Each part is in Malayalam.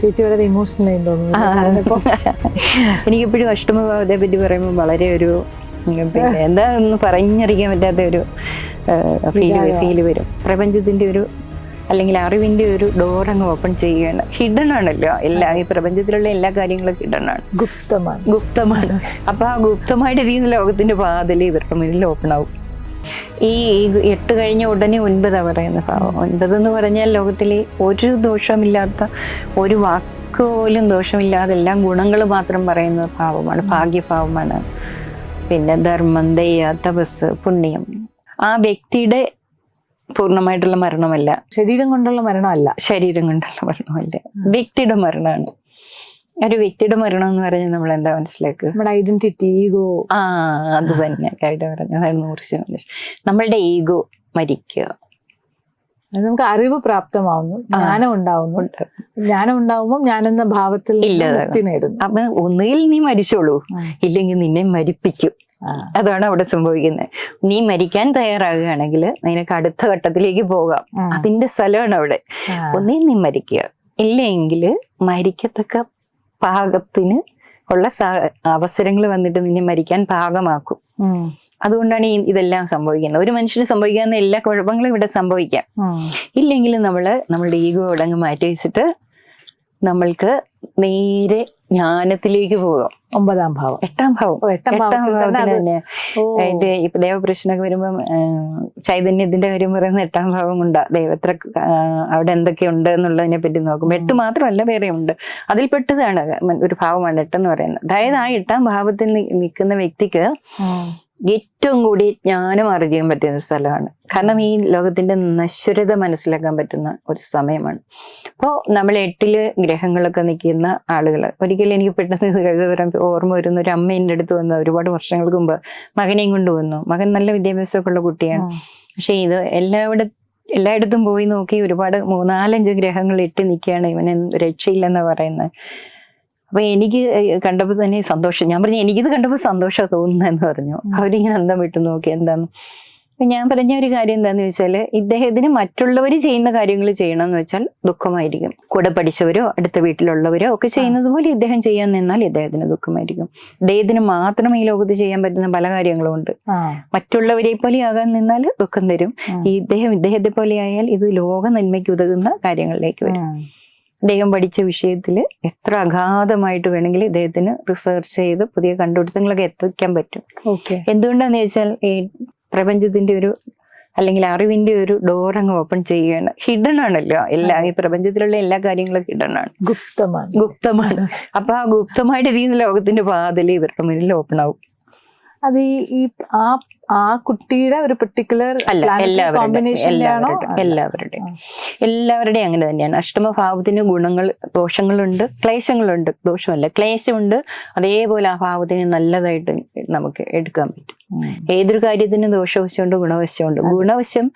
ചേച്ചി വളരെ ഇമോഷണൽ ആയി തോന്നുന്നു. എനിക്കിപ്പോഴും അഷ്ടമഭാവത്തെ പറ്റി പറയുമ്പോൾ വളരെ ഒരു പിന്നെ എന്താ ഒന്ന് പറഞ്ഞറിയിക്കാൻ പറ്റാത്ത ഒരു ഫീൽ. ഫീൽ വരും. പ്രപഞ്ചത്തിന്റെ ഒരു അല്ലെങ്കിൽ അറിവിന്റെ ഒരു ഡോർ അങ്ങ് ഓപ്പൺ ചെയ്യുകയാണ്. ഹിഡൻ ആണല്ലോ. എല്ലാ ഈ പ്രപഞ്ചത്തിലുള്ള എല്ലാ കാര്യങ്ങളും ഹിഡൻ ആണ്. ഗുപ്തമാണ്. ഗുപ്തമാണ്. അപ്പൊ ആ ഗുപ്തമായിട്ട് ഇരിക്കുന്ന ലോകത്തിന്റെ വാതിൽ ഇവർക്ക് മുന്നിൽ ഓപ്പൺ ആവും. ഈ എട്ട് കഴിഞ്ഞ ഉടനെ ഒൻപതാ പറയുന്ന ഭാവം ഒൻപത് എന്ന് പറഞ്ഞാൽ ലോകത്തിലെ ഒരു ദോഷമില്ലാത്ത ഒരു വാക്ക് പോലും ദോഷമില്ലാതെ എല്ലാം ഗുണങ്ങൾ മാത്രം പറയുന്ന ഭാവമാണ് ഭാഗ്യഭാവമാണ്. പിന്നെ ധർമ്മം ദയ തപസ് പുണ്യം. ആ വ്യക്തിയുടെ പൂർണമായിട്ടുള്ള മരണമല്ല. ശരീരം കൊണ്ടുള്ള മരണമല്ല. ശരീരം കൊണ്ടുള്ള മരണമല്ല. വ്യക്തിയുടെ മരണമാണ്. ഒരു വ്യക്തിയുടെ മരണം എന്ന് പറഞ്ഞാൽ നമ്മൾ എന്താ മനസ്സിലാക്കുക? നമ്മുടെ ഐഡന്റിറ്റി ഈഗോ ആ അത് തന്നെ. കവിത പറഞ്ഞതാണ് നൂറ് ശതമാനം നമ്മളുടെ ഈഗോ മരിക്കുക. നമുക്ക് അറിവ് പ്രാപ്തമാവുന്നു. ജ്ഞാനം ഉണ്ടാവുന്നു. ഉണ്ട്. ജ്ഞാനം ഉണ്ടാവുമ്പോൾ എന്ന ഭാവത്തിൽ. മുക്തി നേടുന്നു. അപ്പൊ ഒന്നുകിൽ നീ മരിച്ചോളൂ. ഇല്ലെങ്കിൽ നിന്നെ മരിപ്പിക്കും. അതാണ് അവിടെ സംഭവിക്കുന്നത് നീ മരിക്കാൻ തയ്യാറാകുകയാണെങ്കിൽ നിനക്ക് അടുത്ത ഘട്ടത്തിലേക്ക് പോകാം. അതിന്റെ സ്ഥലമാണ് അവിടെ. ഒന്നേ നീ മരിക്കുക. ഇല്ലെങ്കിൽ മരിക്കത്തക്ക പാകത്തിന് ഉള്ള അവസരങ്ങൾ വന്നിട്ട് നിന്നെ മരിക്കാൻ പാകമാക്കും. അതുകൊണ്ടാണ് ഈ ഇതെല്ലാം സംഭവിക്കുന്നത്. ഒരു മനുഷ്യന് സംഭവിക്കാവുന്ന എല്ലാ കുഴപ്പങ്ങളും ഇവിടെ സംഭവിക്കാം. ഇല്ലെങ്കിൽ നമ്മൾ നമ്മളുടെ ഈഗോ അടങ്ങ് മാറ്റി വെച്ചിട്ട് നമ്മൾക്ക് നേരെ ജ്ഞാനത്തിലേക്ക് പോകാം ഒമ്പതാം ഭാവം. എട്ടാം ഭാവം. എട്ടാം ഭാവത്തിന് തന്നെ അതിന്റെ ഇപ്പൊ ദേവപുരുഷനൊക്കെ വരുമ്പം ചൈതന്യത്തിന്റെ കാര്യം പറയുന്ന എട്ടാം ഭാവം കൊണ്ടാ ദൈവത്ര അവിടെ എന്തൊക്കെയുണ്ട് എന്നുള്ളതിനെ പറ്റി നോക്കും എട്ട് മാത്രമല്ല വേറെ ഉണ്ട്. അതിൽ പെട്ടതാണ്. ഒരു ഭാവമാണ് എട്ടെന്ന് പറയുന്നത്. അതായത് ആ എട്ടാം ഭാവത്തിൽ നിൽക്കുന്ന വ്യക്തിക്ക്. ഏറ്റവും കൂടി ജ്ഞാനം അറിയാൻ പറ്റുന്ന ഒരു സ്ഥലമാണ്. കാരണം ഈ ലോകത്തിന്റെ നശ്വരത മനസ്സിലാക്കാൻ പറ്റുന്ന ഒരു സമയമാണ്. അപ്പോൾ നമ്മൾ എട്ടിൽ ഗ്രഹങ്ങളൊക്കെ നിൽക്കുന്ന ആളുകൾ ഒരിക്കലും എനിക്ക് പെട്ടെന്ന് വരാൻ ഓർമ്മ വരുന്ന ഒരു അമ്മ എന്റെ അടുത്ത് വന്ന് ഒരുപാട് വർഷങ്ങൾക്ക് മുമ്പ് മകനെയും കൊണ്ട് വന്നു. മകൻ നല്ല വിദ്യാഭ്യാസമൊക്കെ ഉള്ള കുട്ടിയാണ്. പക്ഷേ പക്ഷെ ഇത് എല്ലാവിടെ എല്ലായിടത്തും പോയി നോക്കി ഒരുപാട് മൂന്നാലഞ്ച് ഗ്രഹങ്ങൾ ഇട്ട് നിൽക്കുകയാണ്. ഇവനെ രക്ഷയില്ലെന്ന് പറയുന്നത്. അപ്പൊ എനിക്ക് കണ്ടപ്പോൾ തന്നെ സന്തോഷം. ഞാൻ പറഞ്ഞു എനിക്കിത് കണ്ടപ്പോൾ സന്തോഷം തോന്നുന്നതെന്ന് പറഞ്ഞു. അവരിങ്ങനെ അന്തം വിട്ടു നോക്കി എന്താന്ന്? അപ്പൊ ഞാൻ പറഞ്ഞ ഒരു കാര്യം എന്താന്ന് വെച്ചാൽ ഇദ്ദേഹത്തിന് മറ്റുള്ളവർ ചെയ്യുന്ന കാര്യങ്ങൾ ചെയ്യണം എന്ന് വെച്ചാൽ ദുഃഖമായിരിക്കും. കൂടെ പഠിച്ചവരോ അടുത്ത വീട്ടിലുള്ളവരോ ഒക്കെ ചെയ്യുന്നത് പോലെ ഇദ്ദേഹം ചെയ്യാൻ നിന്നാൽ ഇദ്ദേഹത്തിന് ദുഃഖമായിരിക്കും. ഇദ്ദേഹത്തിന് മാത്രം ഈ ലോകത്ത് ചെയ്യാൻ പറ്റുന്ന പല കാര്യങ്ങളും ഉണ്ട്. മറ്റുള്ളവരെ പോലെ ആകാൻ നിന്നാൽ ദുഃഖം തരും. ഈ ഇദ്ദേഹം ഇദ്ദേഹത്തെ പോലെ ആയാൽ ഇത് ലോക നന്മയ്ക്ക് ഉതകുന്ന കാര്യങ്ങളിലേക്ക് വരും. അദ്ദേഹം പഠിച്ച വിഷയത്തിൽ എത്ര അഗാധമായിട്ട് വേണമെങ്കിൽ ഇദ്ദേഹത്തിന് റിസർച്ച് ചെയ്ത് പുതിയ കണ്ടുപിടുത്തങ്ങളൊക്കെ എത്തിക്കാൻ പറ്റും. ഓക്കെ. എന്തുകൊണ്ടാന്ന് വെച്ചാൽ ഈ പ്രപഞ്ചത്തിന്റെ ഒരു അല്ലെങ്കിൽ അറിവിന്റെ ഒരു ഡോർ അങ്ങ് ഓപ്പൺ ചെയ്യുകയാണ്. ഹിഡൺ ആണല്ലോ. എല്ലാ ഈ പ്രപഞ്ചത്തിലുള്ള എല്ലാ കാര്യങ്ങളും ഹിഡൺ ആണ്. ഗുപ്തമാണ്. ഗുപ്തമാണ്. അപ്പൊ ആ ഗുപ്തമായിട്ടിരിക്കുന്ന ലോകത്തിന്റെ പാതൽ ഇവരുടെ മുന്നിൽ ഓപ്പൺ ആവും. അത് ഈ ഈ ആ ആ കുട്ടിയുടെ ഒരു പെർട്ടിക്കുലർ എല്ലാവരുടെ എല്ലാവരുടെയും എല്ലാവരുടെയും അങ്ങനെ തന്നെയാണ്. അഷ്ടമഭാവത്തിന് ഗുണങ്ങൾ ദോഷങ്ങളുണ്ട് ക്ലേശങ്ങളുണ്ട്. ദോഷമല്ല ക്ലേശമുണ്ട്. അതേപോലെ ആ ഭാവത്തിന് നല്ലതായിട്ട് നമുക്ക് എടുക്കാൻ പറ്റും. ഏതൊരു കാര്യത്തിനും ദോഷവശമുണ്ട് ഗുണവശമുണ്ട്. ഗുണവശം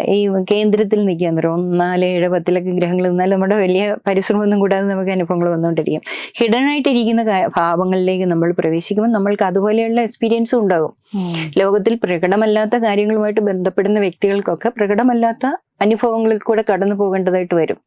ഈ കേന്ദ്രത്തിൽ നിൽക്കാൻ തരും ഒന്നാൽ ഏഴ് പത്തിലൊക്കെ ഗ്രഹങ്ങൾ നിന്നാൽ നമ്മുടെ വലിയ പരിശ്രമമൊന്നും കൂടാതെ നമുക്ക് അനുഭവങ്ങൾ വന്നുകൊണ്ടിരിക്കും. ഹിഡൻ ആയിട്ടിരിക്കുന്ന കാ- ഭാവങ്ങളിലേക്ക് നമ്മൾ പ്രവേശിക്കുമ്പോൾ നമ്മൾക്ക് അതുപോലെയുള്ള എക്സ്പീരിയൻസും ഉണ്ടാകും. ലോകത്തിൽ പ്രകടമല്ലാത്ത കാര്യങ്ങളുമായിട്ട് ബന്ധപ്പെടുന്ന വ്യക്തികൾക്കൊക്കെ പ്രകടമല്ലാത്ത അനുഭവങ്ങളിൽ കൂടെ കടന്നു പോകേണ്ടതായിട്ട് വരും.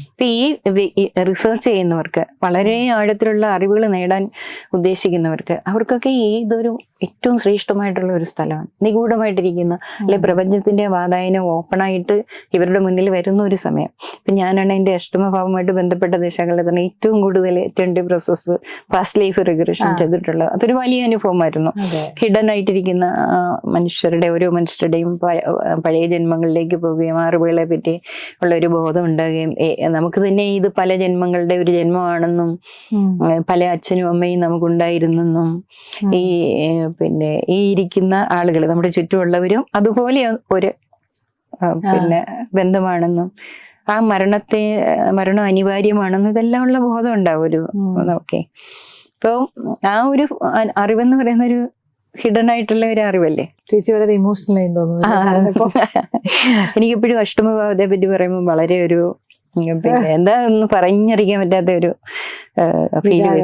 ഇപ്പൊ ഈ റിസർച്ച് ചെയ്യുന്നവർക്ക് വളരെ ആഴത്തിലുള്ള അറിവുകൾ നേടാൻ ഉദ്ദേശിക്കുന്നവർക്ക് അവർക്കൊക്കെ ഈ ഇതൊരു ഏറ്റവും ശ്രേഷ്ഠമായിട്ടുള്ള ഒരു സ്ഥലമാണ്. നിഗൂഢമായിട്ടിരിക്കുന്ന അല്ലെ പ്രപഞ്ചത്തിന്റെ വാതായനം ഓപ്പണായിട്ട് ഇവരുടെ മുന്നിൽ വരുന്ന ഒരു സമയം. ഇപ്പൊ ഞാനാണ് എന്റെ അഷ്ടമഭാവമായിട്ട് ബന്ധപ്പെട്ട ദിശകളിൽ തന്നെ ഏറ്റവും കൂടുതൽ twenty process fast life regression ആ. ചെയ്തിട്ടുള്ളത്. അതൊരു വലിയ അനുഭവമായിരുന്നു. ഹിഡൻ ആയിട്ടിരിക്കുന്ന ആ, മനുഷ്യരുടെ ഓരോ മനുഷ്യരുടെയും പഴയ ജന്മങ്ങളിലേക്ക് പോവുകയും അറിവുകളെ പറ്റി ഉള്ള ഒരു ബോധം ഉണ്ടാകുകയും നമുക്ക് തന്നെ ഇത് പല ജന്മങ്ങളുടെ ഒരു ജന്മമാണെന്നും പല അച്ഛനും അമ്മയും നമുക്കുണ്ടായിരുന്നെന്നും. ഈ പിന്നെ ഈ ഇരിക്കുന്ന ആളുകൾ നമ്മുടെ ചുറ്റുമുള്ളവരും അതുപോലെ ഒരു പിന്നെ ബന്ധമാണെന്നും ആ മരണത്തെ മരണം അനിവാര്യമാണെന്നും ഇതെല്ലാം ഉള്ള ബോധം ഉണ്ടാവും ഒരു. ഓക്കെ അപ്പോൾ ആ ഒരു അറിവെന്ന് പറയുന്ന ഒരു ഹിഡൻ ആയിട്ടുള്ള ഒരു അറിവല്ലേ? ചേച്ചി വളരെ ഇമോഷണൽ ആയി തോന്നുന്നു. എനിക്കിപ്പോഴും അഷ്ടമഭാവത്തെ പറ്റി പറയുമ്പോൾ വളരെ ഒരു പിന്നെ എന്താ ഒന്ന് പറഞ്ഞറിയിക്കാൻ പറ്റാത്ത ഒരു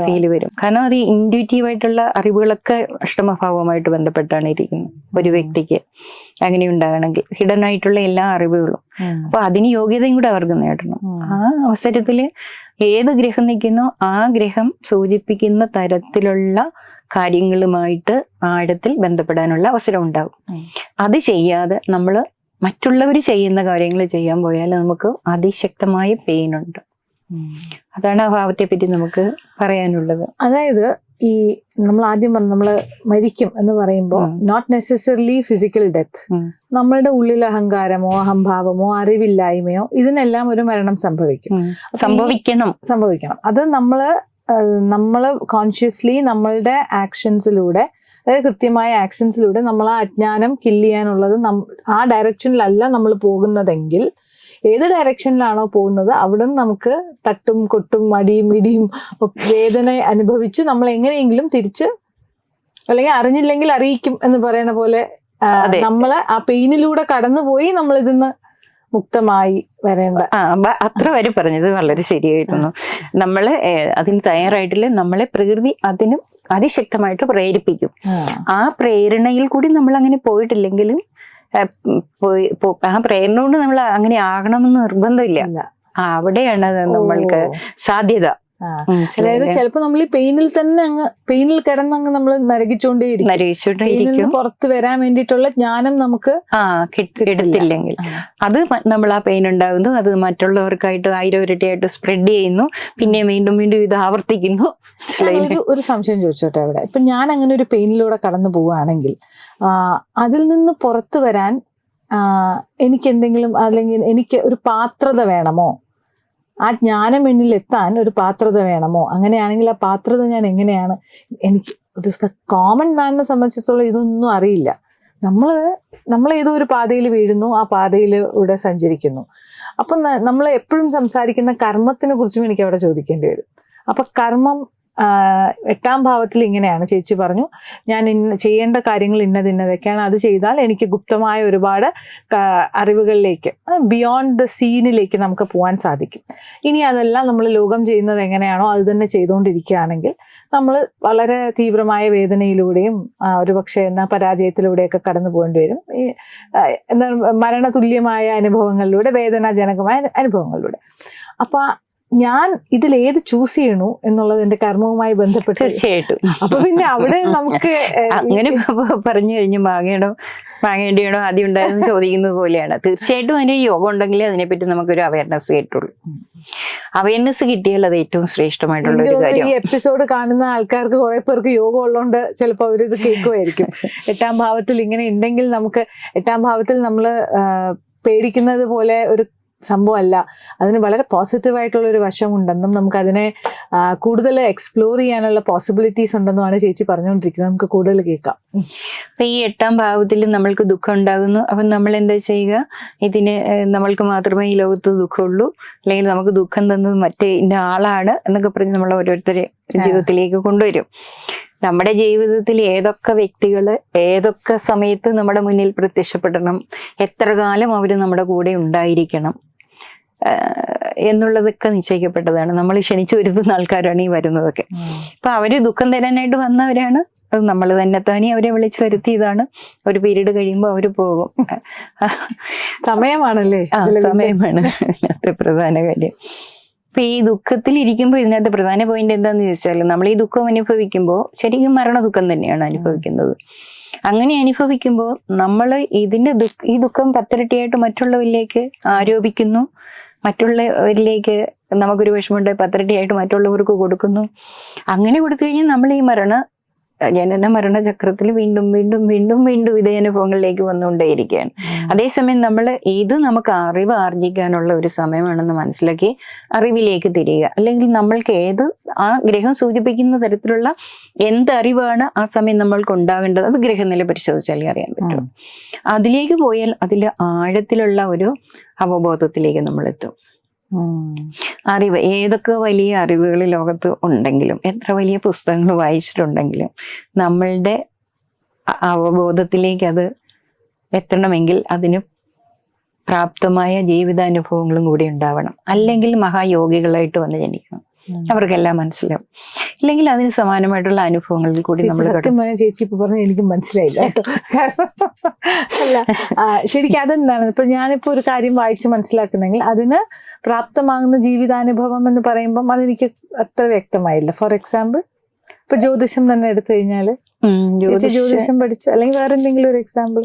ഫീൽ വരും കാരണം അത് ഇൻഡ്യൂറ്റീവ് ആയിട്ടുള്ള അറിവുകളൊക്കെ അഷ്ടമഭാവമായിട്ട് ബന്ധപ്പെട്ടാണ് ഇരിക്കുന്നത്. ഒരു വ്യക്തിക്ക് അങ്ങനെ ഉണ്ടാകണമെങ്കിൽ ഹിഡൻ ആയിട്ടുള്ള എല്ലാ അറിവുകളും. അപ്പൊ അതിന് യോഗ്യതയും കൂടെ അവർക്ക് നേടണം. ആ അവസരത്തിൽ ഏത് ഗ്രഹം നിൽക്കുന്നോ ആ ഗ്രഹം സൂചിപ്പിക്കുന്ന തരത്തിലുള്ള കാര്യങ്ങളുമായിട്ട് ആഴത്തിൽ ബന്ധപ്പെടാനുള്ള അവസരം ഉണ്ടാകും അത് ചെയ്യാതെ നമ്മൾ മറ്റുള്ളവർ ചെയ്യുന്ന കാര്യങ്ങൾ ചെയ്യാൻ പോയാൽ നമുക്ക് അതിശക്തമായ പെയിൻ ഉണ്ട്. അതാണ് ആ ഭാവത്തെ പറ്റി നമുക്ക് പറയാനുള്ളത്. അതായത് ഈ നമ്മൾ ആദ്യം പറഞ്ഞു നമ്മൾ മരിക്കും എന്ന് പറയുമ്പോൾ. Not necessarily physical death. നമ്മളുടെ ഉള്ളിൽ അഹങ്കാരമോ അഹംഭാവമോ അറിവില്ലായ്മയോ ഇതിനെല്ലാം ഒരു മരണം സംഭവിക്കും. സംഭവിക്കണം. സംഭവിക്കണം. അത് നമ്മൾ നമ്മൾ കോൺഷ്യസ്ലി നമ്മളുടെ ആക്ഷൻസിലൂടെ അതായത് കൃത്യമായ ആക്ഷൻസിലൂടെ നമ്മൾ ആ അജ്ഞാനം കില്ല് ചെയ്യാനുള്ളത് ആ ഡയറക്ഷനിലല്ല നമ്മൾ പോകുന്നതെങ്കിൽ ഏത് ഡയറക്ഷനിലാണോ പോകുന്നത് അവിടെ നിന്ന് നമുക്ക് തട്ടും കൊട്ടും മടിയും ഇടിയും വേദന അനുഭവിച്ച് നമ്മൾ എങ്ങനെയെങ്കിലും തിരിച്ച് അല്ലെങ്കിൽ അറിഞ്ഞില്ലെങ്കിൽ അറിയിക്കും എന്ന് പറയുന്ന പോലെ നമ്മൾ നമ്മൾ ആ പെയിനിലൂടെ കടന്നുപോയി നമ്മൾ ഇതിന്ന് മുക്തമായി വരേണ്ട. അത്ര വരെ പറഞ്ഞത് വളരെ ശരിയായിരുന്നു. നമ്മൾ അതിന് തയ്യാറായിട്ടില്ല നമ്മളെ പ്രകൃതി അതിനും അതിശക്തമായിട്ട് പ്രേരിപ്പിക്കും. ആ. പ്രേരണയിൽ കൂടി നമ്മൾ അങ്ങനെ പോയിട്ടില്ലെങ്കിലും പോയി ആ പ്രേരണ കൊണ്ട് നമ്മൾ അങ്ങനെ ആകണമെന്ന് നിർബന്ധമില്ല. അവിടെയാണ് നമ്മൾക്ക് സാധ്യത. അതായത് ചിലപ്പോ നമ്മൾ ഈ പെയിനിൽ തന്നെ അങ്ങ് പെയിനിൽ കിടന്ന് അങ്ങ് നമ്മൾ നരകിച്ചുകൊണ്ടേയിരിക്കും പെയിനിൽ പുറത്ത് വരാൻ വേണ്ടിയിട്ടുള്ള ജ്ഞാനം നമുക്ക് കിട്ടിയില്ലെങ്കിൽ എടുത്തില്ലെങ്കിൽ അത് നമ്മൾ ആ. പെയിൻ ഉണ്ടാകുന്നു അത് മറ്റുള്ളവർക്കായിട്ട് ആയിരം ഇരട്ടിയായിട്ട് സ്പ്രെഡ് ചെയ്യുന്നു. പിന്നെ വീണ്ടും വീണ്ടും ഇത് ആവർത്തിക്കുന്നു. ഒരു സംശയം ചോദിച്ചോട്ടെ അവിടെ. ഇപ്പൊ ഞാൻ അങ്ങനെ ഒരു പെയിനിലൂടെ കടന്നു പോവുകയാണെങ്കിൽ അതിൽ നിന്ന് പുറത്തു വരാൻ എനിക്ക് എന്തെങ്കിലും അല്ലെങ്കിൽ എനിക്ക് ഒരു പാത്രത വേണമോ? ആ ജ്ഞാനം എന്നിൽ എത്താൻ ഒരു പാത്രത വേണമോ? അങ്ങനെയാണെങ്കിൽ ആ പാത്രത ഞാൻ എങ്ങനെയാണ്? എനിക്ക് ഒരു കോമൺ മാനിനെ സംബന്ധിച്ചിടത്തോളം ഇതൊന്നും അറിയില്ല. നമ്മൾ നമ്മൾ ഏതോ ഒരു പാതയിൽ വീഴുന്നു ആ പാതയിൽ ഇവിടെ സഞ്ചരിക്കുന്നു. അപ്പം നമ്മൾ എപ്പോഴും സംസാരിക്കുന്ന കർമ്മത്തിനെ കുറിച്ചും എനിക്ക് അവിടെ ചോദിക്കേണ്ടി വരും. അപ്പം കർമ്മം എട്ടാം ഭാവത്തിൽ ഇങ്ങനെയാണ് ചേച്ചി പറഞ്ഞു. ഞാൻ ഇന്ന ചെയ്യേണ്ട കാര്യങ്ങൾ ഇന്നത് ഇന്നതൊക്കെയാണ്. അത് ചെയ്താൽ എനിക്ക് ഗുപ്തമായ ഒരുപാട് അറിവുകളിലേക്ക് ബിയോണ്ട് ദ സീനിലേക്ക് നമുക്ക് പോകാൻ സാധിക്കും. ഇനി അതെല്ലാം നമ്മൾ ലോകം ചെയ്യുന്നത് എങ്ങനെയാണോ അത് തന്നെ ചെയ്തുകൊണ്ടിരിക്കുകയാണെങ്കിൽ നമ്മൾ വളരെ തീവ്രമായ വേദനയിലൂടെയും ഒരു ഒരുപക്ഷെ എന്നാൽ പരാജയത്തിലൂടെയൊക്കെ കടന്നു പോകേണ്ടി വരും. എന്താണ് മരണതുല്യമായ അനുഭവങ്ങളിലൂടെ വേദനാജനകമായ അനുഭവങ്ങളിലൂടെ. അപ്പൊ ഞാൻ ഇതിൽ ഏത് ചൂസ് ചെയ്യണു എന്നുള്ളത് എന്റെ കർമ്മവുമായി ബന്ധപ്പെട്ട് തീർച്ചയായിട്ടും. അപ്പൊ പിന്നെ അവിടെ നമുക്ക് അങ്ങനെ പറഞ്ഞു കഴിഞ്ഞു മാങ്ങയുടെ മാങ്ങേണ്ടിയാണോ ആദ്യം ഉണ്ടായെന്ന് ചോദിക്കുന്നത് പോലെയാണ്. തീർച്ചയായിട്ടും അതിന് യോഗം ഉണ്ടെങ്കിലേ അതിനെപ്പറ്റി നമുക്കൊരു അവയർനെസ് കിട്ടുള്ളൂ. അവയർനെസ് കിട്ടിയാൽ അത് ഏറ്റവും ശ്രേഷ്ഠമായിട്ടുള്ള ഒരു കാര്യം ഈ എപ്പിസോഡ് കാണുന്ന ആൾക്കാർക്ക് കുറെ പേർക്ക് യോഗം ഉള്ളതുകൊണ്ട് ചിലപ്പോൾ അവരിത് കേൾക്കുമായിരിക്കും എട്ടാം ഭാവത്തിൽ ഇങ്ങനെ ഉണ്ടെങ്കിൽ നമുക്ക് എട്ടാം ഭാവത്തിൽ നമ്മൾ പേടിക്കുന്നത് പോലെ ഒരു സംഭവമല്ല. അതിന് വളരെ പോസിറ്റീവായിട്ടുള്ള ഒരു വശമുണ്ടെന്നും നമുക്ക് അതിനെ കൂടുതൽ എക്സ്പ്ലോർ ചെയ്യാനുള്ള പോസിബിലിറ്റീസ് ഉണ്ടെന്നുമാണ് ചേച്ചി പറഞ്ഞുകൊണ്ടിരിക്കുന്നത്. നമുക്ക് കൂടുതൽ കേൾക്കാം. അപ്പൊ ഈ എട്ടാം ഭാവത്തിൽ നമ്മൾക്ക് ദുഃഖം ഉണ്ടാകുന്നു അപ്പം നമ്മൾ എന്താ ചെയ്യുക? ഇതിന് നമ്മൾക്ക് മാത്രമേ ഈ ലോകത്ത് ദുഃഖമുള്ളൂ. അല്ലെങ്കിൽ നമുക്ക് ദുഃഖം തന്നത് മറ്റേ ഇന്ന ആളാണ് എന്നൊക്കെ പറഞ്ഞ് നമ്മൾ ഓരോരുത്തരെ ജീവിതത്തിലേക്ക് കൊണ്ടുവരും. നമ്മുടെ ജീവിതത്തിൽ ഏതൊക്കെ വ്യക്തികൾ ഏതൊക്കെ സമയത്ത് നമ്മുടെ മുന്നിൽ പ്രത്യക്ഷപ്പെടണം? എത്ര കാലം അവർ നമ്മുടെ കൂടെ ഉണ്ടായിരിക്കണം? എന്നുള്ളതൊക്കെ നിശ്ചയിക്കപ്പെട്ടതാണ്. നമ്മൾ ക്ഷണിച്ചു വരുത്തുന്ന ആൾക്കാരാണ് ഈ വരുന്നതൊക്കെ. അപ്പൊ അവർ ദുഃഖം തരാനായിട്ട് വന്നവരാണ്. അത് നമ്മൾ തന്നെ തന്നെ അവരെ വിളിച്ചു വരുത്തിയതാണ്. ഒരു പീരീഡ് കഴിയുമ്പോൾ അവർ പോകും. സമയമാണല്ലേ? ആ സമയമാണ്. ഇതിനകത്തെ പ്രധാന കാര്യം. ഇപ്പൊ ഈ ദുഃഖത്തിൽ ഇരിക്കുമ്പോൾ ഇതിനകത്ത് പ്രധാന പോയിന്റ് എന്താന്ന് ചോദിച്ചാൽ നമ്മൾ ഈ ദുഃഖം അനുഭവിക്കുമ്പോൾ ശരിക്കും മരണ ദുഃഖം തന്നെയാണ് അനുഭവിക്കുന്നത്. അങ്ങനെ അനുഭവിക്കുമ്പോൾ നമ്മൾ ഇതിന്റെ ദുഃഖ ഈ ദുഃഖം പത്തിരട്ടിയായിട്ട് മറ്റുള്ളവരിലേക്ക് ആരോപിക്കുന്നു. മറ്റുള്ളവരിലേക്ക് നമുക്കൊരു വിഷമമുണ്ട് പത്രടിയായിട്ട് മറ്റുള്ളവർക്ക് കൊടുക്കുന്നു. അങ്ങനെ കൊടുത്തു കഴിഞ്ഞാൽ നമ്മൾ ഈ മരണ ജനന മരണ ചക്രത്തിൽ വീണ്ടും വീണ്ടും വീണ്ടും വീണ്ടും ഇതേ അനുഭവങ്ങളിലേക്ക് വന്നുകൊണ്ടേയിരിക്കുകയാണ് അതേസമയം നമ്മൾ ഇത് നമുക്ക് അറിവ് ആർജിക്കാനുള്ള ഒരു സമയമാണെന്ന് മനസ്സിലാക്കി അറിവിലേക്ക് തിരിയുക. അല്ലെങ്കിൽ നമ്മൾക്ക് ഏത് ആ ഗ്രഹം സൂചിപ്പിക്കുന്ന തരത്തിലുള്ള എന്ത് അറിവാണ് ആ സമയം നമ്മൾക്ക് ഉണ്ടാകേണ്ടത് അത് ഗ്രഹനില പരിശോധിച്ചാലേ അറിയാൻ പറ്റും. അതിലേക്ക് പോയാൽ അതിൽ ആഴത്തിലുള്ള ഒരു അവബോധത്തിലേക്ക് നമ്മൾ എത്തും. അറിവ് ഏതൊക്കെ വലിയ അറിവുകൾ ലോകത്ത് ഉണ്ടെങ്കിലും എത്ര വലിയ പുസ്തകങ്ങൾ വായിച്ചിട്ടുണ്ടെങ്കിലും നമ്മളുടെ അവബോധത്തിലേക്ക് അത് എത്തണമെങ്കിൽ അതിന് പ്രാപ്തമായ ജീവിതാനുഭവങ്ങളും കൂടി ഉണ്ടാവണം അല്ലെങ്കിൽ മഹായോഗികളായിട്ട് വന്ന് ജനിക്കണം. അവർക്കെല്ലാം മനസ്സിലാവും. ഇല്ലെങ്കിൽ അതിന് സമാനമായിട്ടുള്ള അനുഭവങ്ങളിൽ കൂടി നമ്മൾ സത്യം ചേച്ചി ഇപ്പൊ പറഞ്ഞു എനിക്ക് മനസ്സിലായില്ല അല്ല ശരിക്ക് അതെന്താണ്? ഇപ്പൊ ഞാനിപ്പോ ഒരു കാര്യം വായിച്ച് മനസ്സിലാക്കുന്നെങ്കിൽ അതിന് പ്രാപ്തമാകുന്ന ജീവിതാനുഭവം എന്ന് പറയുമ്പം അതെനിക്ക് അത്ര വ്യക്തമായില്ല. ഫോർ എക്സാമ്പിൾ ഇപ്പൊ ജ്യോതിഷം തന്നെ എടുത്തു കഴിഞ്ഞാൽ ജ്യോതിഷം പഠിച്ചു. അല്ലെങ്കിൽ വേറെ എന്തെങ്കിലും ഒരു എക്സാമ്പിൾ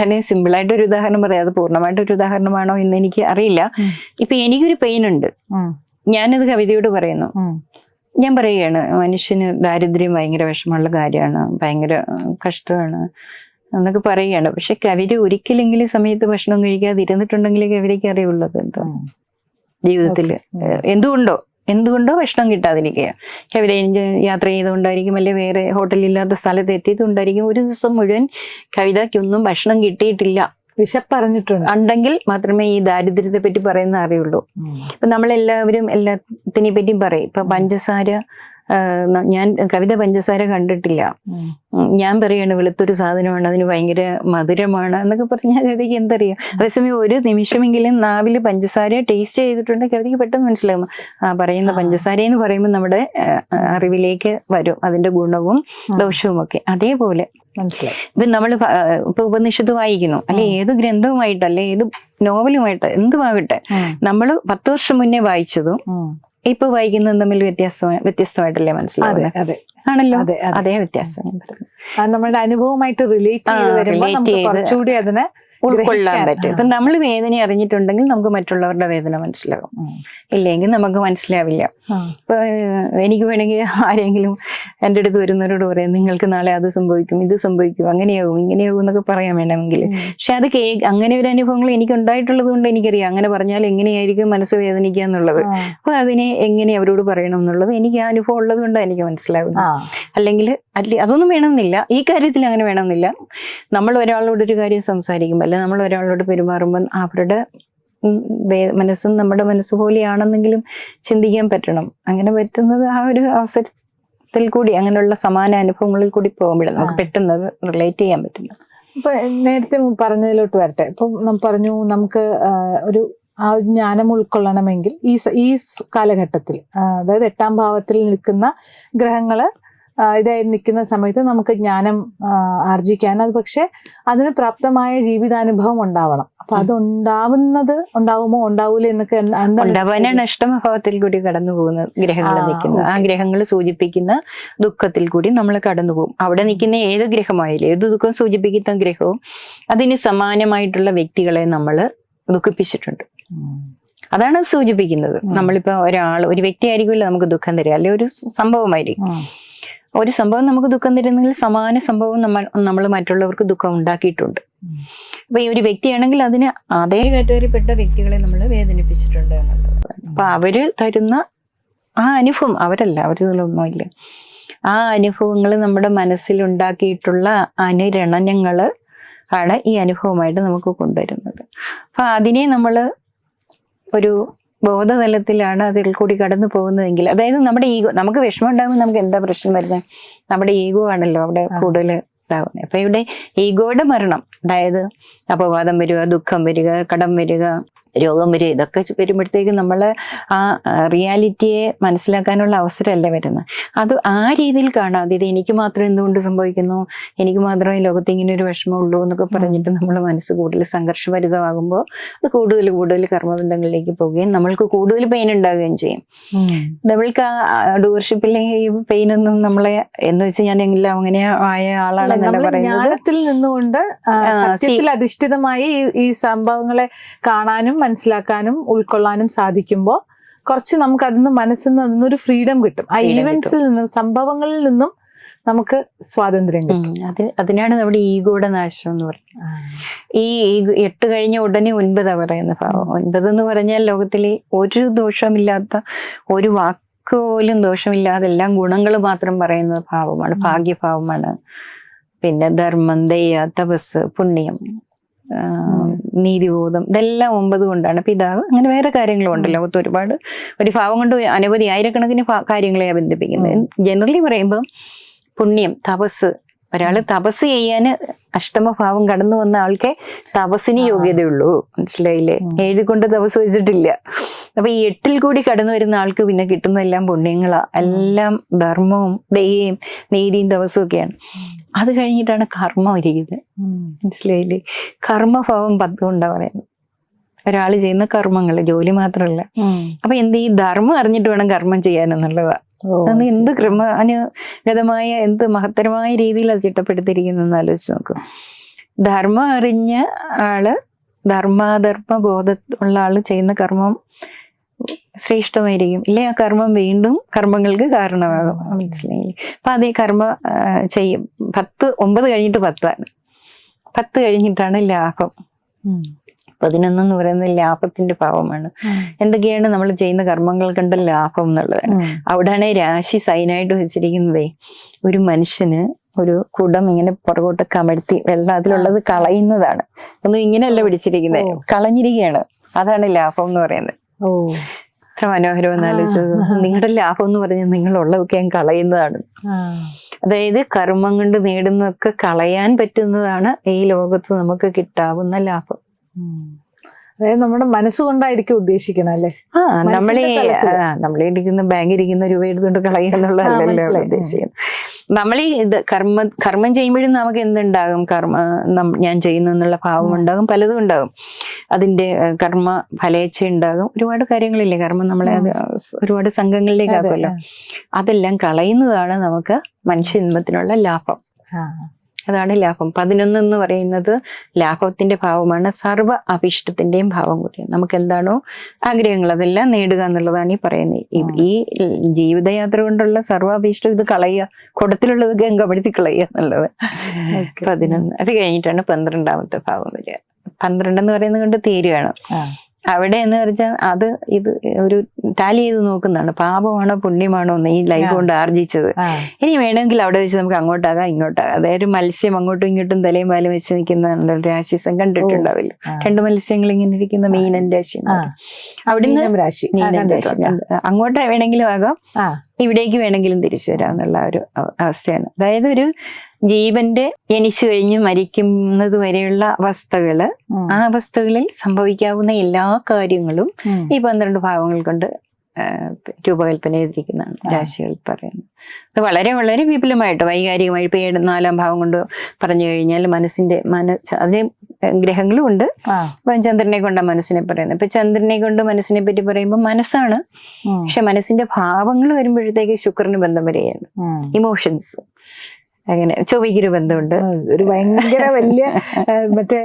അല്ലെ സിമ്പിൾ ആയിട്ട് ഒരു ഉദാഹരണം പറയാം. അത് പൂർണമായിട്ട് ഒരു ഉദാഹരണമാണോ എന്ന് എനിക്ക് അറിയില്ല. ഇപ്പൊ എനിക്കൊരു പെയിൻ ഉണ്ട്. ഞാനത് കവിതയോട് പറയുന്നു. ഞാൻ പറയുകയാണ് മനുഷ്യന് ദാരിദ്ര്യം ഭയങ്കര വിഷമമുള്ള കാര്യമാണ് ഭയങ്കര കഷ്ടമാണ് എന്നൊക്കെ പറയുകയാണ്. പക്ഷെ കവിത ഒരിക്കലെങ്കിലും സമയത്ത് ഭക്ഷണം കഴിക്കാതെ ഇരുന്നിട്ടുണ്ടെങ്കിൽ കവിതയ്ക്ക് അറിയുള്ളത് എന്തോ. ജീവിതത്തിൽ ഏഹ്, എന്തുകൊണ്ടോ എന്തുകൊണ്ടോ ഭക്ഷണം കിട്ടാതിരിക്കുക. കവിത യാത്ര ചെയ്തുകൊണ്ടായിരിക്കും അല്ലെ വേറെ ഹോട്ടലില്ലാത്ത സ്ഥലത്ത് എത്തിയതുകൊണ്ടായിരിക്കും ഒരു ദിവസം മുഴുവൻ കവിതയ്ക്കൊന്നും ഭക്ഷണം കിട്ടിയിട്ടില്ല. വിശപ്പറിഞ്ഞിട്ടുണ്ട്. ഉണ്ടെങ്കിൽ മാത്രമേ ഈ ദാരിദ്ര്യത്തെ പറ്റി പറയുന്ന അറിയുള്ളൂ. ഇപ്പൊ നമ്മളെല്ലാവരും എല്ലാത്തിനെ പറ്റിയും പറയും. ഇപ്പൊ പഞ്ചസാര ഞാൻ കവിത പഞ്ചസാര കണ്ടിട്ടില്ല. ഞാൻ പറയാണ് വെളുത്തൊരു സാധനമാണ് അതിന് ഭയങ്കര മധുരമാണ് എന്നൊക്കെ പറഞ്ഞാൽ കവിതയ്ക്ക് എന്തറിയാം? അതേസമയം ഒരു നിമിഷമെങ്കിലും നാവിൽ പഞ്ചസാര ടേസ്റ്റ് ചെയ്തിട്ടുണ്ട്. കവിതയ്ക്ക് പെട്ടെന്ന് മനസ്സിലാകും. ആ പറയുന്ന. പഞ്ചസാര എന്ന് പറയുമ്പോൾ നമ്മുടെ അറിവിലേക്ക് വരും. അതിന്റെ ഗുണവും ദോഷവും ഒക്കെ അതേപോലെ മനസ്സിലായി. ഇപ്പൊ നമ്മൾ ഇപ്പൊ ഉപനിഷത്ത് വായിക്കുന്നു. അല്ലെ. ഏത് ഗ്രന്ഥവുമായിട്ട് അല്ലെ ഏത് നോവലുമായിട്ട് എന്തുമാകട്ടെ. നമ്മൾ പത്ത് വർഷം മുന്നേ വായിച്ചതും. ഇപ്പൊ വായിക്കുന്നതും തമ്മിൽ വ്യത്യാസം വ്യത്യസ്തമായിട്ടല്ലേ മനസ്സിലാവുന്നത് അതെ ആണല്ലോ? അതെ വ്യത്യാസം. നമ്മളുടെ അനുഭവമായിട്ട് റിലേറ്റ് ചെയ്ത് വരുമ്പോൾ നമുക്ക് കുറച്ചുകൂടി അതിനെ ഉൾക്കൊള്ളാൻ പറ്റും. ഇപ്പം നമ്മൾ വേദന അറിഞ്ഞിട്ടുണ്ടെങ്കിൽ നമുക്ക് മറ്റുള്ളവരുടെ വേദന മനസ്സിലാകും. ഇല്ലെങ്കിൽ നമുക്ക് മനസ്സിലാവില്ല. ഇപ്പൊ എനിക്ക് വേണമെങ്കിൽ ആരെങ്കിലും എന്റെ അടുത്ത് വരുന്നവരോട് പറയാം നിങ്ങൾക്ക് നാളെ അത് സംഭവിക്കും ഇത് സംഭവിക്കും അങ്ങനെയാകും ഇങ്ങനെയാകും എന്നൊക്കെ പറയാൻ വേണമെങ്കിൽ. പക്ഷെ അത് കേ അങ്ങനെ ഒരു അനുഭവങ്ങൾ എനിക്ക് ഉണ്ടായിട്ടുള്ളത് കൊണ്ട് എനിക്കറിയാം. അങ്ങനെ പറഞ്ഞാൽ എങ്ങനെയായിരിക്കും മനസ്സ് വേദനിക്കുക എന്നുള്ളത്. അപ്പൊ അതിനെ എങ്ങനെ അവരോട് പറയണം എന്നുള്ളത് എനിക്ക് ആ അനുഭവം ഉള്ളത് കൊണ്ട് എനിക്ക് മനസ്സിലാവും അല്ലെങ്കിൽ അല്ലെ അതൊന്നും വേണമെന്നില്ല. ഈ കാര്യത്തിൽ അങ്ങനെ വേണമെന്നില്ല. നമ്മൾ ഒരാളോട് ഒരു കാര്യം സംസാരിക്കുമ്പോൾ അല്ലെ നമ്മൾ ഒരാളോട് പെരുമാറുമ്പോൾ അവരുടെ മനസ്സും നമ്മുടെ മനസ്സ് പോലെയാണെന്നെങ്കിലും ചിന്തിക്കാൻ പറ്റണം. അങ്ങനെ പറ്റുന്നത് ആ ഒരു അവസരത്തിൽ കൂടി അങ്ങനെയുള്ള സമാന അനുഭവങ്ങളിൽ കൂടി പോകുമ്പോഴാണ് നമുക്ക്. പെട്ടെന്ന് റിലേറ്റ് ചെയ്യാൻ പറ്റുന്നത്. ഇപ്പൊ നേരത്തെ പറഞ്ഞതിലോട്ട് വരട്ടെ. ഇപ്പൊ പറഞ്ഞു നമുക്ക് ഒരു ആ ഒരു ജ്ഞാനം ഉൾക്കൊള്ളണമെങ്കിൽ ഈ ഈ കാലഘട്ടത്തിൽ അതായത് എട്ടാം ഭാവത്തിൽ നിൽക്കുന്ന ഗ്രഹങ്ങൾ ഇതായി നിൽക്കുന്ന സമയത്ത് നമുക്ക് ജ്ഞാനം ആർജിക്കാൻ അത് പക്ഷെ അതിന് പ്രാപ്തമായ ജീവിതാനുഭവം ഉണ്ടാവണം. അപ്പൊ അത് ഉണ്ടാവുന്നത് ഉണ്ടാവുമോ ഉണ്ടാവൂല എന്നൊക്കെ ഉണ്ടാവാനാണ് അഷ്ടമഭാവത്തിൽ കൂടി കടന്നു പോകുന്നത് ഗ്രഹങ്ങൾ നിൽക്കുന്ന നിൽക്കുന്നത്. ആ ഗ്രഹങ്ങൾ സൂചിപ്പിക്കുന്ന ദുഃഖത്തിൽ കൂടി നമ്മൾ കടന്നു പോകും. അവിടെ നിൽക്കുന്ന ഏത് ഗ്രഹമായാലും ഏത് ദുഃഖം സൂചിപ്പിക്കുന്ന ഗ്രഹവും അതിന് സമാനമായിട്ടുള്ള വ്യക്തികളെ നമ്മൾ ദുഃഖിപ്പിച്ചിട്ടുണ്ട്. അതാണ് സൂചിപ്പിക്കുന്നത്. നമ്മളിപ്പോ ഒരാൾ ഒരു വ്യക്തി ആയിരിക്കുമല്ലോ നമുക്ക് ദുഃഖം തരിക. അല്ലെ ഒരു സംഭവമായിരിക്കും. ഒരു സംഭവം നമുക്ക് ദുഃഖം തരുന്നെങ്കിൽ സമാന സംഭവം നമ്മൾ നമ്മൾ മറ്റുള്ളവർക്ക് ദുഃഖം ഉണ്ടാക്കിയിട്ടുണ്ട്. അപ്പൊ ഈ ഒരു വ്യക്തിയാണെങ്കിൽ അതിന് അതേ കാറ്റഗറിപ്പെട്ട വ്യക്തികളെ നമ്മൾ വേദനിപ്പിച്ചിട്ടുണ്ട് എന്നുള്ളത്. അപ്പൊ അവർ തരുന്ന ആ അനുഭവം അവരല്ല അവരിതിലൊന്നുമില്ല ആ അനുഭവങ്ങൾ നമ്മുടെ മനസ്സിൽ ഉണ്ടാക്കിയിട്ടുള്ള അനുരണനങ്ങൾ ആണ് ഈ അനുഭവമായിട്ട് നമുക്ക് കൊണ്ടുവരുന്നത്. അപ്പൊ അതിനെ നമ്മൾ ഒരു ബോധതലത്തിലാണ് അതിൽ കൂടി കടന്നു പോകുന്നതെങ്കിൽ. അതായത് നമ്മുടെ ഈഗോ നമുക്ക് വിഷമം ഉണ്ടാകുമ്പോൾ നമുക്ക് എന്താ പ്രശ്നം വരുന്നത്? നമ്മുടെ ഈഗോ ആണല്ലോ അവിടെ. കൂടുതൽ ഉണ്ടാകുന്നത് അപ്പൊ ഇവിടെ ഈഗോയുടെ മരണം അതായത് അപവാദം വരിക ദുഃഖം വരിക കടം വരിക രോഗം വരെ ഇതൊക്കെ വരുമ്പോഴത്തേക്കും നമ്മൾ ആ റിയാലിറ്റിയെ മനസ്സിലാക്കാനുള്ള അവസരമല്ല വരുന്നത്. അത് ആ രീതിയിൽ കാണാതെ ഇത് എനിക്ക് മാത്രം എന്തുകൊണ്ട് സംഭവിക്കുന്നു? എനിക്ക് മാത്രമേ ലോകത്ത് ഇങ്ങനെ ഒരു വിഷമമുള്ളൂ എന്നൊക്കെ പറഞ്ഞിട്ട് നമ്മൾ മനസ്സ് കൂടുതൽ സംഘർഷഭരിതമാകുമ്പോൾ അത് കൂടുതൽ കൂടുതൽ കർമ്മബന്ധങ്ങളിലേക്ക് പോവുകയും നമ്മൾക്ക് കൂടുതൽ പെയിൻ ഉണ്ടാവുകയും ചെയ്യും. നമ്മൾക്ക് ആ ഡൂവർഷിപ്പിലെ ഈ പെയിൻ ഒന്നും നമ്മളെ എന്ന് വെച്ച് ഞാൻ എല്ലാം അങ്ങനെ ആയ ആളാണെന്നല്ല നമ്മൾ പറയുന്നത്. നിന്നുകൊണ്ട് സത്യത്തിൽ അധിഷ്ഠിതമായി ഈ സംഭവങ്ങളെ കാണാനും മനസ്സിലാക്കാനും ഉൾക്കൊള്ളാനും സാധിക്കുമ്പോൾ കുറച്ച് നമുക്ക് അതിന് മനസ്സിൽ നിന്ന് ഒരു ഫ്രീഡം കിട്ടും. ആ ഈവെന്റ്സിൽ ഈവൻസിൽ നിന്നും സംഭവങ്ങളിൽ നിന്നും നമുക്ക് സ്വാതന്ത്ര്യം അത് അതിനാണ് നമ്മുടെ ഈഗോയുടെ നാശം എന്ന് പറയുന്നത്. ഈ എട്ട് കഴിഞ്ഞ ഉടനെ ഒൻപതാ പറയുന്ന ഭാവം ഒൻപത് എന്ന് പറഞ്ഞാൽ ലോകത്തിലെ ഒരു ദോഷമില്ലാത്ത ഒരു വാക്ക് പോലും ദോഷമില്ലാതെ എല്ലാം ഗുണങ്ങൾ മാത്രം പറയുന്ന ഭാവമാണ്. ഭാഗ്യഭാവമാണ്. പിന്നെ ധർമ്മം ദയ തപസ് പുണ്യം. നീതിബോധം ഇതെല്ലാം ഒമ്പത് കൊണ്ടാണ്. പിതാവ് അങ്ങനെ വേറെ കാര്യങ്ങളും ഉണ്ട്. ഉം. ലോകത്ത് ഒരുപാട് ഒരു ഭാവം കൊണ്ട് അനവധി ആയിരക്കണക്കിന് കാര്യങ്ങളെ ബന്ധിപ്പിക്കുന്നത്. ജനറലി പറയുമ്പോൾ പുണ്യം തപസ് ഒരാൾ തപസ് ചെയ്യാന് അഷ്ടമഭാവം കടന്നു വന്ന ആൾക്കെ തപസ്സിന് യോഗ്യതയുള്ളൂ. മനസ്സിലായില്ലേ? ഏഴ് കൊണ്ട് തപസ് വെച്ചിട്ടില്ല. അപ്പൊ ഈ എട്ടിൽ കൂടി കടന്നു വരുന്ന ആൾക്ക് പിന്നെ കിട്ടുന്നതെല്ലാം പുണ്യങ്ങളാ. എല്ലാം ധർമ്മവും ദയയും നീതിയും തപസ്സും ഒക്കെയാണ്. അത് കഴിഞ്ഞിട്ടാണ് കർമ്മം ഇരിക്കുന്നത് മനസ്സിലായില്ലേ? കർമ്മഭാവം പത്തും ഉണ്ടാ പറയുന്നത്. ഒരാൾ ചെയ്യുന്ന കർമ്മങ്ങൾ ജോലി മാത്രമല്ല അപ്പൊ എന്ത് ഈ ധർമ്മം അറിഞ്ഞിട്ട് വേണം കർമ്മം ചെയ്യാൻ എന്നുള്ളതാ എന്ത് ക്രമാനുഗതമായ എന്ത് മഹത്തരമായ രീതിയിൽ അത് ചിട്ടപ്പെടുത്തിയിരിക്കുന്നു ആലോചിച്ച് നോക്കും. ധർമ്മം അറിഞ്ഞ ആൾ ധർമാധർമ്മ ബോധ ഉള്ള ആൾ ചെയ്യുന്ന കർമ്മം ശ്രേഷ്ഠമായിരിക്കും. ഇല്ലേ? ആ കർമ്മം വീണ്ടും കർമ്മങ്ങൾക്ക് കാരണമാകും. മനസ്സിലായി അപ്പൊ അതേ കർമ്മ ചെയ്യും. പത്ത് ഒമ്പത് കഴിഞ്ഞിട്ട് പത്താണ് പത്ത് കഴിഞ്ഞിട്ടാണ് ലാഭം. പതിനൊന്നെന്ന് പറയുന്നത് ലാഭത്തിന്റെ ഭാവമാണ് എന്തൊക്കെയാണ് നമ്മൾ ചെയ്യുന്ന കർമ്മങ്ങൾ കണ്ട ലാഭം എന്നുള്ളതാണ്. അവിടെയാണ് രാശി സൈനായിട്ട് വെച്ചിരിക്കുന്നതേ. ഒരു മനുഷ്യന് ഒരു കുടം ഇങ്ങനെ പുറകോട്ട് കമഴ്ത്തി വെള്ളം അതിലുള്ളത് കളയുന്നതാണ്. ഒന്നും ഇങ്ങനെയല്ല പിടിച്ചിരിക്കുന്നത് കളഞ്ഞിരിക്കുകയാണ്. അതാണ് ലാഭം എന്ന് പറയുന്നത്. ഓ. എത്ര മനോഹരം എന്ന് ആലോചിച്ചത് നിങ്ങളുടെ ലാഭം എന്ന് പറഞ്ഞാൽ നിങ്ങളുള്ളതൊക്കെ ഞാൻ കളയുന്നതാണ്. അതായത് കർമ്മം കൊണ്ട് നേടുന്നതൊക്കെ കളയാൻ പറ്റുന്നതാണ് ഈ ലോകത്ത് നമുക്ക് കിട്ടാവുന്ന ലാഭം. അതായത് നമ്മുടെ മനസ്സുകൊണ്ടായിരിക്കും ഉദ്ദേശിക്കണം അല്ലേ? നമ്മളെ നമ്മളെ. ഇരിക്കുന്ന ബാങ്കിൽ ഇരിക്കുന്ന രൂപ എടുത്തുകൊണ്ട് മനസ്സിലായി. ഉദ്ദേശിക്കുന്നത്. നമ്മളീ ഇത് കർമ്മ കർമ്മം ചെയ്യുമ്പോഴും നമുക്ക് എന്തുണ്ടാകും? കർമ്മ ഞാൻ ചെയ്യുന്നു എന്നുള്ള ഭാവം. ഉണ്ടാകും പലതും ഉണ്ടാകും. അതിന്റെ കർമ്മ ഫലേച്ഛ ഉണ്ടാകും. ഒരുപാട് കാര്യങ്ങളില്ലേ കർമ്മം നമ്മളെ അത് ഒരുപാട് സംഘങ്ങളിലേക്ക് ആക്കുമല്ലോ. അതെല്ലാം കളയുന്നതാണ് നമുക്ക് മനുഷ്യ മനുഷ്യജന്മത്തിനുള്ള ലാഭം. അതാണ് ലാഭം. പതിനൊന്ന് എന്ന് പറയുന്നത് ലാഭത്തിന്റെ ഭാവമാണ്. സർവ അഭിഷ്ടത്തിന്റെയും ഭാവം കൂടിയാണ്. നമുക്ക് എന്താണോ ആഗ്രഹങ്ങൾ അതെല്ലാം നേടുക എന്നുള്ളതാണ് ഈ പറയുന്നത്. ഈ- ജീവിതയാത്ര കൊണ്ടുള്ള സർവാഭീഷ്ടം ഇത് കളയുക കുടത്തിലുള്ളത് ഗംഗപ്പെടുത്തി കളയുക എന്നുള്ളത്. പതിനൊന്ന്. അത് കഴിഞ്ഞിട്ടാണ് പന്ത്രണ്ടാമത്തെ ഭാവം വരിക. പന്ത്രണ്ട് എന്ന് പറയുന്നത് കൊണ്ട് തീരുകയാണ്. അവിടെ എന്ന് വെച്ചാൽ അത് ഇത് ഒരു ടാലി ചെയ്ത് നോക്കുന്നതാണ്. പാപമാണോ പുണ്യമാണോ എന്ന് ഈ ലൈഫ് കൊണ്ട് ആർജിച്ചത്. ഇനി വേണമെങ്കിൽ അവിടെ വെച്ച് നമുക്ക് അങ്ങോട്ടാകാം ഇങ്ങോട്ടാകാം. അതായത് മത്സ്യം അങ്ങോട്ടും ഇങ്ങോട്ടും തലയും പാലും വെച്ച് നിൽക്കുന്ന രാശിസം കണ്ടിട്ടുണ്ടാവില്ല. രണ്ട് മത്സ്യങ്ങൾ ഇങ്ങനെ ഇരിക്കുന്ന മീനൻ രാശി അവിടെ അവിടുന്ന് രാശി. അങ്ങോട്ട് വേണമെങ്കിലും ആകാം. ഇവിടേക്ക് വേണമെങ്കിലും തിരിച്ചു വരാം എന്നുള്ള ഒരു അവസ്ഥയാണ്. അതായത് ഒരു ജീവന്റെ ജനിച്ചു കഴിഞ്ഞ് മരിക്കുന്നത് വരെയുള്ള അവസ്ഥകൾ ആ. അവസ്ഥകളിൽ സംഭവിക്കാവുന്ന എല്ലാ കാര്യങ്ങളും ഈ പന്ത്രണ്ട് ഭാവങ്ങൾ കൊണ്ട് രൂപകൽപ്പന ചെയ്തിരിക്കുന്നതാണ് രാശികൾ പറയുന്നത്. അത് വളരെ വളരെ വിപുലമായിട്ട് വൈകാരികമായി ഇപ്പൊ ഏഴ് നാലാം ഭാവം കൊണ്ട് പറഞ്ഞു കഴിഞ്ഞാൽ മനസ്സിന്റെ മന അതിന് ഗ്രഹങ്ങളും ഉണ്ട്. ഇപ്പൊ ചന്ദ്രനെ കൊണ്ടാണ് മനസ്സിനെ പറയുന്നത്. ഇപ്പൊ ചന്ദ്രനെ കൊണ്ട് മനസ്സിനെ പറ്റി പറയുമ്പോൾ മനസ്സാണ്. പക്ഷെ മനസ്സിന്റെ ഭാവങ്ങൾ വരുമ്പോഴത്തേക്ക് ശുക്രന് ബന്ധം വരികയാണ്. ഇമോഷൻസ് അങ്ങനെ ചൊവ്വയ്ക്കൊരു ബന്ധമുണ്ട്. ഒരു ഭയങ്കര വലിയ മറ്റേ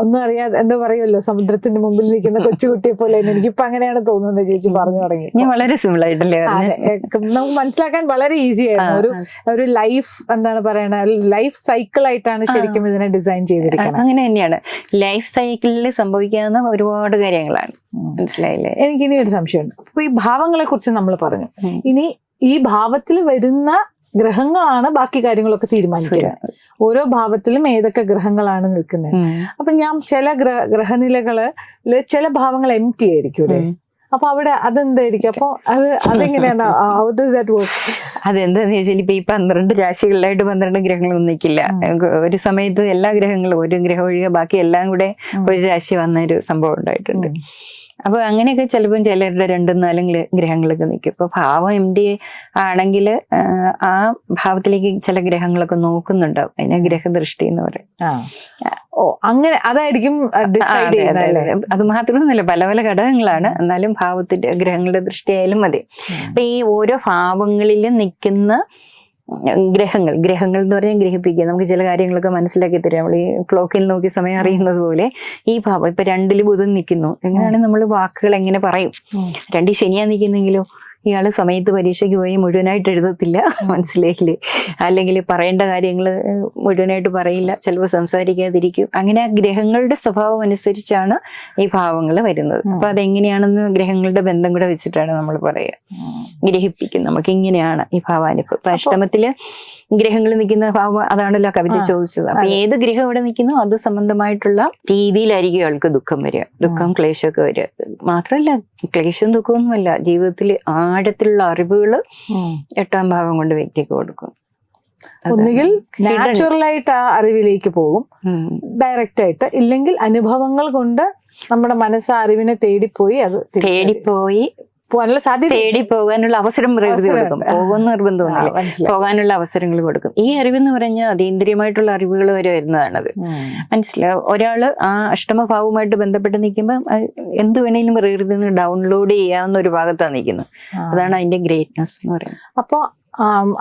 ഒന്നും അറിയാതെ എന്താ പറയുമല്ലോ സമുദ്രത്തിന്റെ മുമ്പിൽ നിൽക്കുന്ന കൊച്ചുകുട്ടിയെ പോലെ എനിക്കിപ്പോ അങ്ങനെയാണ് തോന്നുന്നത് ചേച്ചി പറഞ്ഞു തുടങ്ങി. ഞാൻ വളരെ സിമ്പിൾ ആയിട്ടല്ലേ നമുക്ക് മനസ്സിലാക്കാൻ വളരെ ഈസി ആയിരുന്നു. ഒരു ഒരു ലൈഫ് എന്താണ് പറയണ ലൈഫ് സൈക്കിൾ ആയിട്ടാണ് ശരിക്കും ഇതിനെ ഡിസൈൻ ചെയ്തിരിക്കുന്നത് അങ്ങനെ തന്നെയാണ്. ലൈഫ് സൈക്കിളിൽ സംഭവിക്കാവുന്ന ഒരുപാട് കാര്യങ്ങളാണ്. മനസ്സിലായില്ലേ? എനിക്ക് ഇനി ഒരു സംശയമുണ്ട്. അപ്പൊ ഈ ഭാവങ്ങളെ കുറിച്ച് നമ്മൾ പറഞ്ഞു. ഇനി ഈ ഭാവത്തിൽ വരുന്ന ഗ്രഹങ്ങളാണ് ബാക്കി കാര്യങ്ങളൊക്കെ തീരുമാനിക്കുന്നത്. ഓരോ ഭാവത്തിലും ഏതൊക്കെ ഗ്രഹങ്ങളാണ് നിൽക്കുന്നത്. അപ്പൊ ഞാൻ ചില ഗ്രഹ ഗ്രഹനിലകൾ ചില ഭാവങ്ങൾ എം ടി ആയിരിക്കും അല്ലേ? അപ്പൊ അവിടെ അതെന്തായിരിക്കും? അപ്പൊ അത് അതെങ്ങനെയാണ്? അതെന്താന്ന് വെച്ചാൽ ഇപ്പൊ ഈ പന്ത്രണ്ട് രാശികളിലായിട്ട് പന്ത്രണ്ട് ഗ്രഹങ്ങൾ ഒന്നിക്കില്ല. ഒരു സമയത്ത് എല്ലാ ഗ്രഹങ്ങളും ഒരു ഗ്രഹം ഒഴികെ ബാക്കി എല്ലാം കൂടെ ഒരു രാശി വന്ന ഒരു സംഭവം ഉണ്ടായിട്ടുണ്ട്. അപ്പൊ അങ്ങനെയൊക്കെ ചിലപ്പം ചിലരുടെ രണ്ടും നാലും ഗ്ര- ഗ്രഹങ്ങളൊക്കെ നിൽക്കും ഇപ്പൊ ഭാവം എം ഡി ആണെങ്കിൽ ആ ഭാവത്തിലേക്ക് ചില ഗ്രഹങ്ങളൊക്കെ നോക്കുന്നുണ്ടാവും. അതിനെ ഗ്രഹദൃഷ്ടി എന്ന് പറയും. ഓ അങ്ങനെ അതായിരിക്കും അതെ. മാത്രമൊന്നുമല്ല പല പല ഘടകങ്ങളാണ്. എന്നാലും ഭാവത്തിന്റെ ഗ്രഹങ്ങളുടെ ദൃഷ്ടിയായാലും മതി. അപ്പൊ ഈ ഓരോ ഭാവങ്ങളിലും നിൽക്കുന്ന ഗ്രഹങ്ങൾ. ഗ്രഹങ്ങൾ എന്ന് പറഞ്ഞാൽ ഗ്രഹിപ്പിക്കുക. നമുക്ക് ചില കാര്യങ്ങളൊക്കെ മനസ്സിലാക്കി തരാം. നമ്മൾ ഈ ക്ലോക്കിൽ നോക്കി സമയം അറിയുന്നത് പോലെ ഈ ഭാവം. ഇപ്പൊ രണ്ടിൽ ബുധൻ നിൽക്കുന്നു. എങ്ങനെയാണ് നമ്മൾ വാക്കുകൾ എങ്ങനെ പറയും? രണ്ട് രണ്ടിൽ ശനിയാ നിൽക്കുന്നെങ്കിലോ ഇയാൾ സമയത്ത് പരീക്ഷയ്ക്ക് പോയി മുഴുവനായിട്ട് എഴുതത്തില്ല മനസ്സിലായില്ലേ? അല്ലെങ്കിൽ പറയേണ്ട കാര്യങ്ങൾ മുഴുവനായിട്ട് പറയില്ല ചിലപ്പോൾ സംസാരിക്കാതിരിക്കും. അങ്ങനെ ആ ഗ്രഹങ്ങളുടെ സ്വഭാവം അനുസരിച്ചാണ് ഈ ഭാവങ്ങൾ വരുന്നത്. അപ്പൊ അതെങ്ങനെയാണെന്ന് ഗ്രഹങ്ങളുടെ ബന്ധം കൂടെ വെച്ചിട്ടാണ് നമ്മൾ പറയുക ഗ്രഹിപ്പിക്കും. നമുക്ക് ഇങ്ങനെയാണ് ഈ ഭാവാനുഭവം. ഇപ്പൊ അഷ്ടമത്തിൽ ഗ്രഹങ്ങൾ നിൽക്കുന്ന ഭാവം അതാണല്ലോ കവിത ചോദിച്ചത്. അപ്പൊ ഏത് ഗ്രഹം ഇവിടെ നിൽക്കുന്നു അത് സംബന്ധമായിട്ടുള്ള രീതിയിലായിരിക്കും ആൾക്ക് ദുഃഖം വരിക. ദുഃഖം ക്ലേശമൊക്കെ വരിക. മാത്രമല്ല ക്ലേശം ദുഃഖമൊന്നുമല്ല. ജീവിതത്തിൽ ആഴത്തിലുള്ള അറിവുകൾ. എട്ടാം ഭാവം കൊണ്ട് വ്യക്തിക്ക് കൊടുക്കും. ഒന്നുകിൽ ആയിട്ട് ആ അറിവിലേക്ക് പോകും. ഡയറക്റ്റ് ആയിട്ട്. ഇല്ലെങ്കിൽ അനുഭവങ്ങൾ കൊണ്ട് നമ്മുടെ മനസ്സ് അറിവിനെ തേടിപ്പോയി അത്. തേടിപ്പോയി പോകാനുള്ള സാധ്യത തേടി പോകാനുള്ള അവസരം പ്രകൃതി കൊടുക്കും. പോകുന്ന നിർബന്ധമൊന്നുമില്ല പോകാനുള്ള അവസരങ്ങൾ കൊടുക്കും. ഈ അറിവെന്ന് പറഞ്ഞാൽ അതീന്ദ്രിയമായിട്ടുള്ള അറിവുകൾ വരെ വരുന്നതാണത്. മനസ്സിലാവും ഒരാൾ ആ അഷ്ടമഭാവവുമായിട്ട് ബന്ധപ്പെട്ട് നിൽക്കുമ്പോൾ എന്ത് വേണേലും പ്രകൃതി നിന്ന് ഡൗൺലോഡ് ചെയ്യാവുന്ന ഒരു ഭാഗത്താണ് നിൽക്കുന്നത്. അതാണ് അതിന്റെ ഗ്രേറ്റ്നെസ് എന്ന് പറയുന്നത്. അപ്പോൾ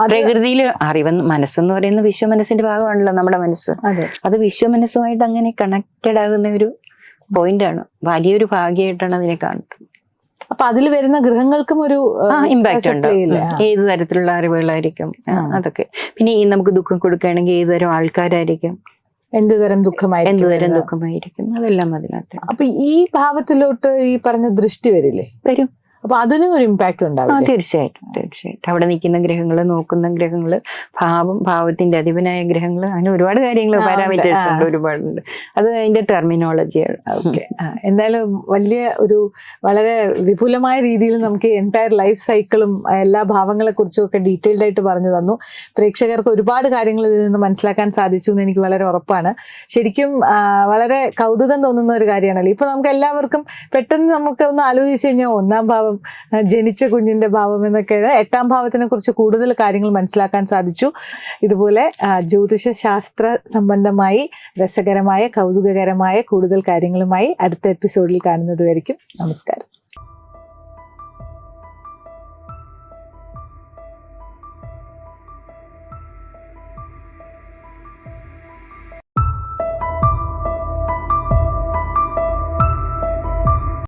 പ്രകൃതിയിൽ അറിവെന്ന് മനസ്സെന്ന് പറയുന്ന വിശ്വ മനസ്സിന്റെ ഭാഗമാണല്ലോ നമ്മുടെ മനസ്സ്. അത്. അത് വിശ്വമനസ്സുമായിട്ട് അങ്ങനെ കണക്റ്റഡ് ആകുന്ന ഒരു പോയിന്റ് ആണ്. വലിയൊരു ഭാഗ്യമായിട്ടാണ് അതിനെ കാണുന്നത്. അപ്പൊ അതിൽ വരുന്ന ഗ്രഹങ്ങൾക്കും ഒരു ഇമ്പാക്റ്റ് ഉണ്ട്. ഏത് തരത്തിലുള്ള അറിവുകളായിരിക്കും. അതൊക്കെ. പിന്നെ ഈ നമുക്ക് ദുഃഖം കൊടുക്കുകയാണെങ്കിൽ ഏത് തരം ആൾക്കാരായിരിക്കും? എന്ത് തരം ദുഃഖമായിരിക്കും എന്ത് തരം ദുഃഖമായിരിക്കും? അതെല്ലാം അതിനകത്ത്. അപ്പൊ ഈ ഭാവത്തിലോട്ട് ഈ പറഞ്ഞ ദൃഷ്ടി വരില്ലേ? വരും. അപ്പൊ അതിനും ഒരു ഇമ്പാക്ട് ഉണ്ടാവും തീർച്ചയായിട്ടും തീർച്ചയായിട്ടും. അവിടെ നിൽക്കുന്ന ഗ്രഹങ്ങൾ നോക്കുന്ന ഗ്രഹങ്ങൾ ഭാവം ഭാവത്തിന്റെ അധിപനായ ഗ്രഹങ്ങൾ അങ്ങനെ ഒരുപാട് കാര്യങ്ങൾ. പാരാമീറ്റേഴ്സ് ഉണ്ട്. ഒരുപാടുണ്ട്. അത് അതിന്റെ ടെർമിനോളജിയാണ് ഓക്കെ എന്തായാലും വലിയ ഒരു വളരെ വിപുലമായ രീതിയിൽ നമുക്ക് എന്റയർ ലൈഫ് സൈക്കിളും എല്ലാ ഭാവങ്ങളെ കുറിച്ചും ഒക്കെ ഡീറ്റെയിൽഡ് ആയിട്ട് പറഞ്ഞു തന്നു. പ്രേക്ഷകർക്ക് ഒരുപാട് കാര്യങ്ങൾ ഇതിൽ നിന്ന് മനസ്സിലാക്കാൻ സാധിച്ചു എന്ന് എനിക്ക് വളരെ ഉറപ്പാണ്. ശരിക്കും വളരെ കൗതുകം തോന്നുന്ന ഒരു കാര്യമാണല്ലോ. ഇപ്പൊ നമുക്ക് എല്ലാവർക്കും പെട്ടെന്ന് നമുക്ക് ഒന്ന് ആലോചിച്ച് കഴിഞ്ഞാൽ ഒന്നാം ഭാവം ആ, ജനിച്ച കുഞ്ഞിന്റെ ഭാവം എന്നൊക്കെ എട്ടാം ഭാവത്തിനെ കുറിച്ച് കൂടുതൽ കാര്യങ്ങൾ മനസ്സിലാക്കാൻ സാധിച്ചു. ഇതുപോലെ ജ്യോതിഷ ശാസ്ത്ര സംബന്ധമായി രസകരമായ കൗതുകകരമായ കൂടുതൽ കാര്യങ്ങളുമായി അടുത്ത എപ്പിസോഡിൽ കാണുന്നത് വരെയും നമസ്കാരം.